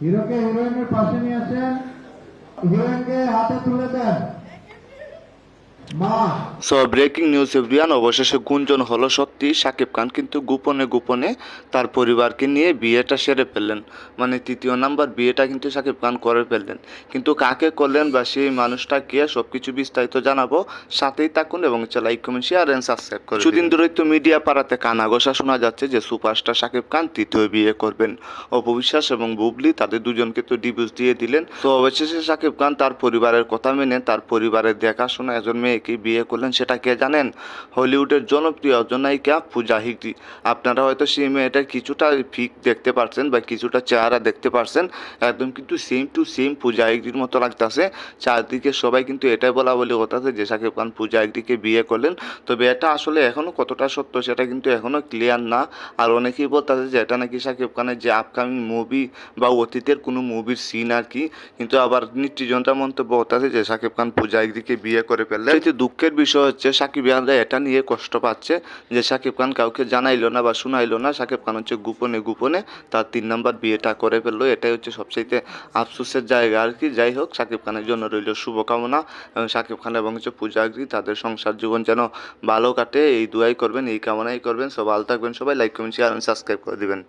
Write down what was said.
হিরোকে হিরোইনের পাশে নিয়ে আসেন হিরোইনকে হাতে তুলে দেন। সো ব্রেকিং নিউজ এভরিয়ান অবশেষে গুঞ্জন হলো সত্যি সাকিব খান কিন্তু গোপনে গোপনে তার পরিবারকে নিয়ে বিয়েটা সেরে ফেললেন। মানে তৃতীয় নাম্বার বিয়েটা কিন্তু সাকিব খান করে ফেললেন। কিন্তু কাকে করলেন বা সেই মানুষটা কে সব কিছু বিস্তারিত জানাব। সাথেই থাকুন এবং like comment share and subscribe করুন সুদিন ধরেই তো মিডিয়া পাড়াতে কানাঘোষা শোনা যাচ্ছে যে সুপারস্টার সাকিব খান তৃতীয় বিয়ে করবেন। অপবিশ্বাস এবং বুবলি তাদের দুজনকে তো ডিভোর্স দিয়ে দিলেন। তো অবশেষে সাকিব খান তার পরিবারের কথা মেনে তার পরিবারের দেখাশোনা একজন মেয়েকে বিয়ে করলেন সেটা কে জানেন? হলিউডের জনপ্রিয় অজনায়িকা পূজা হিগড়ি আপনারা হয়তো সেই মেয়েটার কিছুটা ফিক দেখতে পারছেন বা কিছুটা চেহারা দেখতে পারছেন। একদম কিন্তু সেম টু সেম পূজা হিগড়ির মতো লাগতেছে। চারদিকে সবাই কিন্তু এটাই বলা বলি হতাছে যে সাকিব খান পূজা হিগড়িকে বিয়ে করলেন। তবে এটা আসলে এখনও কতটা সত্য সেটা কিন্তু এখনও ক্লিয়ার না। আর অনেকেই বলতেছে যে এটা নাকি সাকিব খানের যে আপকামিং মুভি বা অতীতের কোনো মুভির সিন আর কি। কিন্তু আবার নিত্যজনটা মন্তব্য হতেছে যে সাকিব খান পূজা একদিকে বিয়ে করে ফেললেন। কিন্তু দুঃখের বিষয় হচ্ছে সাকিব ইয়ানরা এটা নিয়ে কষ্ট পাচ্ছে যে সাকিব খান কাউকে জানাইলো না বা শুনাইলো না। সাকিব খান হচ্ছে গোপনে গোপনে তার তিন নাম্বার বিয়েটা করে ফেলল। এটাই হচ্ছে সবচাইতে আফসোসের জায়গা আর কি। যাই হোক, সাকিব খানের জন্য রইল শুভকামনা এবং সাকিব খান এবং হচ্ছে পূজা আগ্রি তাদের সংসার জীবন যেন ভালো কাটে। এই দুয়াই করবেন, এই কামনাই করবেন। সব ভালো থাকবেন, সবাই। লাইক কমেন্ট শেয়ার সাবস্ক্রাইব করে দিবেন।